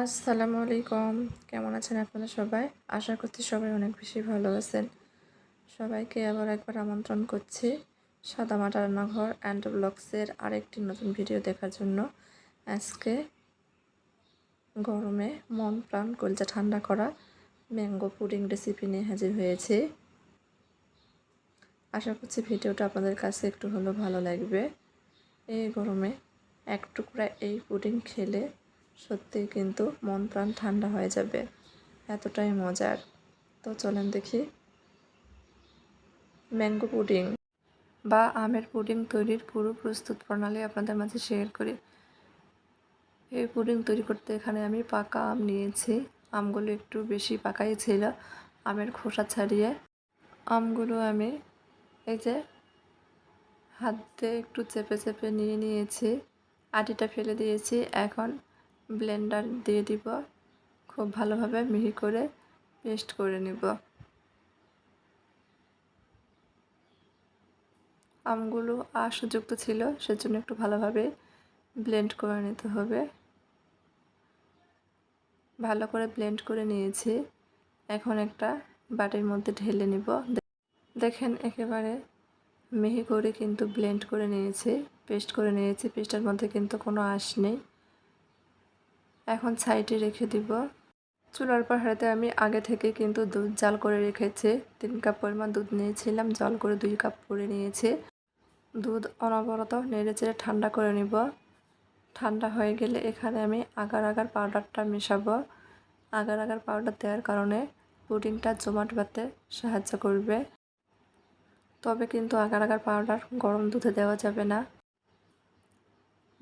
আসসালামু আলাইকুম। কেমন আছেন আপনারা সবাই? আশা করছি সবাই অনেক বেশি ভালো আছেন। সবাইকে আবার একবার আমন্ত্রণ করছি সাদামাটা রান্নাঘর অ্যান্ড ব্লগসের আরেকটি নতুন ভিডিও দেখার জন্য। আজকে গরমে মন প্রাণ কলজা ঠান্ডা করা ম্যাঙ্গো পুডিং রেসিপি নিয়ে হাজির হয়েছি। আশা করছি ভিডিওটা আপনাদের কাছে একটু হলেও ভালো লাগবে। এই গরমে এক টুকরা এই পুডিং খেলে সত্যিই কিন্তু মন প্রাণ ঠান্ডা হয়ে যাবে। এতটাই মজার। তো চলেন দেখি। Mango pudding. বা আমের পুডিং তৈরির পুরো প্রস্তুত প্রণালী আপনাদের মাঝে শেয়ার করি। এই পুডিং তৈরি করতে এখানে আমি পাকা আম নিয়েছি। আমগুলো একটু বেশি পাকাই ছিল, আমের খোসা ছাড়িয়ে। আমগুলো আমি এই যে হাত দিয়ে একটু চেপে চেপে নিয়ে নিয়েছি। আটিটা ফেলে দিয়েছি। এখন ব্লেন্ডার দিয়ে দিব। খুব ভালোভাবে মিহি করে পেস্ট করে নিব। আমগুলো আশুযুক্ত ছিল, সেজন্য একটু ভালোভাবে ব্লেন্ড করে নিতে হবে। ভালো করে ব্লেন্ড করে নিয়েছি। এখন একটা বাটির মধ্যে ঢেলে নিব। দেখেন একেবারে মিহি করে কিন্তু ব্লেন্ড করে নিয়েছি, পেস্ট করে নিয়েছি। পেস্টের মধ্যে কিন্তু কোনো আঁশ নেই। এখন সাইডে রেখে দিব। চুলার পাহাড়েতে আমি আগে থেকে কিন্তু দুধ জাল করে রেখেছি। তিন কাপ পরিমাণ দুধ নিয়েছিলাম, জল করে দুই কাপ করে নিয়েছি। দুধ অনবরত নেড়ে চেড়ে ঠান্ডা করে নিব। ঠান্ডা হয়ে গেলে এখানে আমি আগার আগার পাউডারটা মেশাবো। আগার আগার পাউডার দেওয়ার কারণে পুডিংটা জমাট বাতে সাহায্য করবে। তবে কিন্তু আগার আগার পাউডার গরম দুধে দেওয়া যাবে না।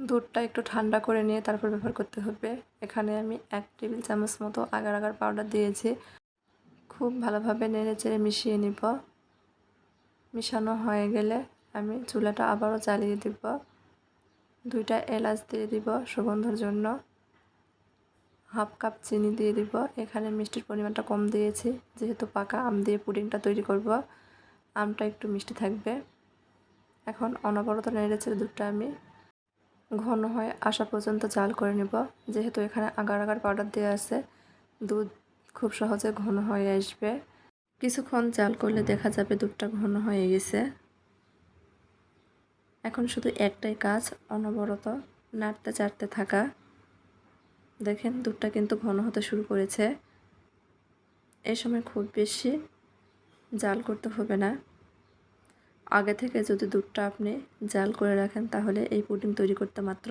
দুধটা একটু ঠান্ডা করে নিয়ে তারপর ব্যবহার করতে হবে। এখানে আমি এক টেবিল চামচ মতো আগার আগার পাউডার দিয়েছি। খুব ভালোভাবে নেড়ে চেড়ে মিশিয়ে নিব। মিশানো হয়ে গেলে আমি চুলাটা আবারও জ্বালিয়ে দিব। দুইটা এলাচ দিয়ে দিব সুগন্ধর জন্য। হাফ কাপ চিনি দিয়ে দিব। এখানে মিষ্টির পরিমাণটা কম দিয়েছি। যেহেতু পাকা আম দিয়ে পুডিংটা তৈরি করব, আমটা একটু মিষ্টি থাকবে। এখন অনবরত নেড়ে চেড়ে দুধটা আমি ঘন হয়ে, আসা পর্যন্ত জাল করে নেব। যেহেতু এখানে আগার আগার পাউডার দেওয়া আছে, দুধ খুব সহজে ঘন হয়ে আসবে। কিছুক্ষণ জাল করলে দেখা যাবে দুধটা ঘন হয়ে গেছে। এখন শুধু একটাই কাজ, অনবরত নাড়তে চাড়তে থাকা। দেখেন, দুধটা কিন্তু ঘন হতে শুরু করেছে। এই সময় খুব বেশি জাল করতে হবে না। আগে থেকে যদি দুধটা আপনি জাল করে রাখেন, তাহলে এই পুডিং তৈরি করতে মাত্র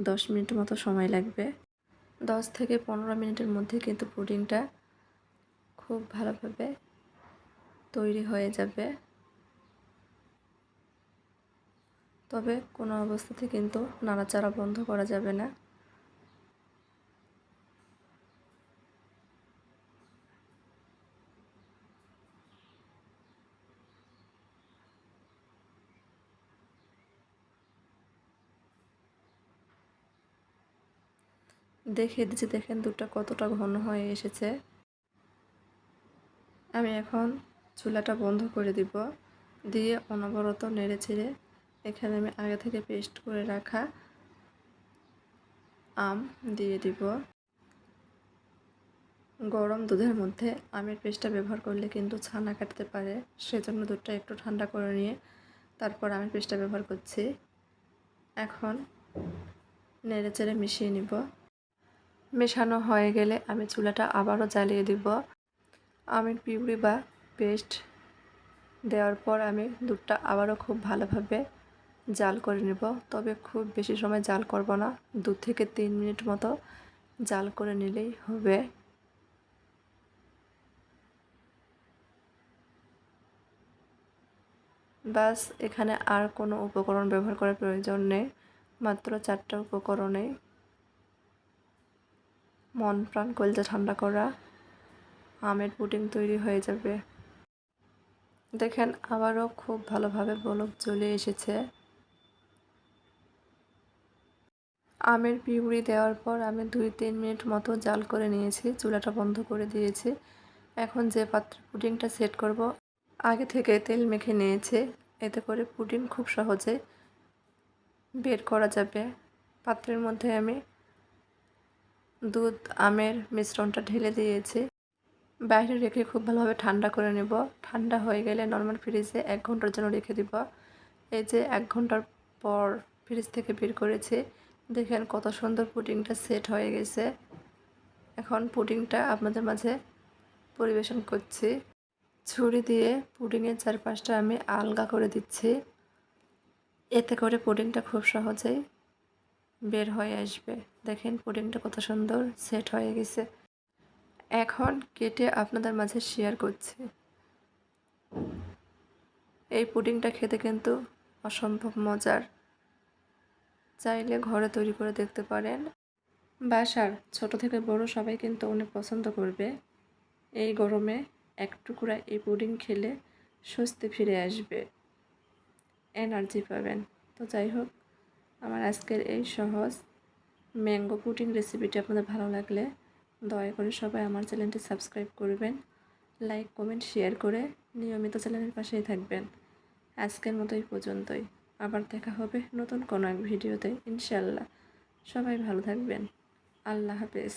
দশ মিনিট মতো সময় লাগবে। দশ থেকে পনেরো মিনিটের মধ্যে কিন্তু পুডিংটা খুব ভালোভাবে তৈরি হয়ে যাবে। তবে কোনো অবস্থাতে কিন্তু নাড়াচাড়া বন্ধ করা যাবে না। দেখিয়ে দিচ্ছি, দেখেন দুধটা কতটা ঘন হয়ে এসেছে। আমি এখন চুলাটা বন্ধ করে দিব, দিয়ে অনবরত নেড়ে ছেড়ে এখানে আমি আগে থেকে পেস্ট করে রাখা আম দিয়ে দিব। গরম দুধের মধ্যে আমের পেস্টটা ব্যবহার করলে কিন্তু ছানা কাটতে পারে, সেজন্য দুধটা একটু ঠান্ডা করে নিয়ে তারপর আমের পেস্টটা ব্যবহার করছি। এখন নেড়ে চেড়ে মিশিয়ে নিব। মেশানো হয়ে গেলে আমি চুলাটা আবারও জ্বালিয়ে দিব। আমের পিউরি বা পেস্ট দেওয়ার পর আমি দুধটা আবারও খুব ভালোভাবে জাল করে নেব। তবে খুব বেশি সময় জাল করব না। দু থেকে তিন মিনিট মতো জাল করে নিলেই হবে। বাস, এখানে আর কোনো উপকরণ ব্যবহার করার প্রয়োজন নেই। মাত্র চারটা উপকরণে মন প্রাণ কলজা ঠান্ডা করা, আমের পুডিং তৈরি হয়ে যাবে। দেখেন, আবারও খুব ভালোভাবে বলক চলে এসেছে। আমের পিউরি দেওয়ার পর আমি দুই তিন মিনিট মতো জাল করে নিয়েছি, চুলাটা বন্ধ করে দিয়েছি। এখন যে পাত্রে পুডিংটা সেট করব, আগে থেকে তেল মেখে নিয়েছে। এতে করে পুডিং খুব সহজে বের করা যাবে। পাত্রের মধ্যে আমি দুধ, আমের মিশ্রণটা ঢেলে দিয়েছি। বাইরে রেখে খুব ভালোভাবে ঠান্ডা করে নেব। ঠান্ডা হয়ে গেলে নর্মাল ফ্রিজে এক ঘণ্টার জন্য রেখে দিব। এই যে এক ঘণ্টার পর ফ্রিজ থেকে বের করেছি, দেখেন কত সুন্দর পুডিংটা সেট হয়ে গেছে। এখন পুডিংটা আপনাদের মাঝে পরিবেশন করছি। ছুরি দিয়ে পুডিংয়ের চারপাশটা আমি আলগা করে দিচ্ছি। এতে করে পুডিংটা খুব সহজেই বের হয়ে আসবে। দেখেন, পুডিংটা কত সুন্দর সেট হয়ে গেছে। এখন কেটে আপনাদের মাঝে শেয়ার করছি। এই পুডিংটা খেতে কিন্তু অসম্ভব মজার। চাইলে ঘরে তৈরি করে দেখতে পারেন। বাসার ছোট থেকে বড় সবাই কিন্তু অনেক পছন্দ করবে। এই গরমে এক টুকরা এই পুডিং খেলে স্বস্তি ফিরে আসবে। এনার্জি পাবেন। তো যাই হোক আমার আজকের এই সহজ ম্যাঙ্গো পুটিং রেসিপিটি আপনাদের ভালো লাগলে দয়া করে সবাই আমার চ্যানেলটি সাবস্ক্রাইব করবেন, লাইক, কমেন্ট, শেয়ার করে নিয়মিত চ্যানেলের পাশেই থাকবেন। আজকের মতো এই পর্যন্তই। আবার দেখা হবে নতুন কোনো এক ভিডিওতে ইনশাল্লাহ সবাই ভালো থাকবেন। আল্লাহ হাফেজ।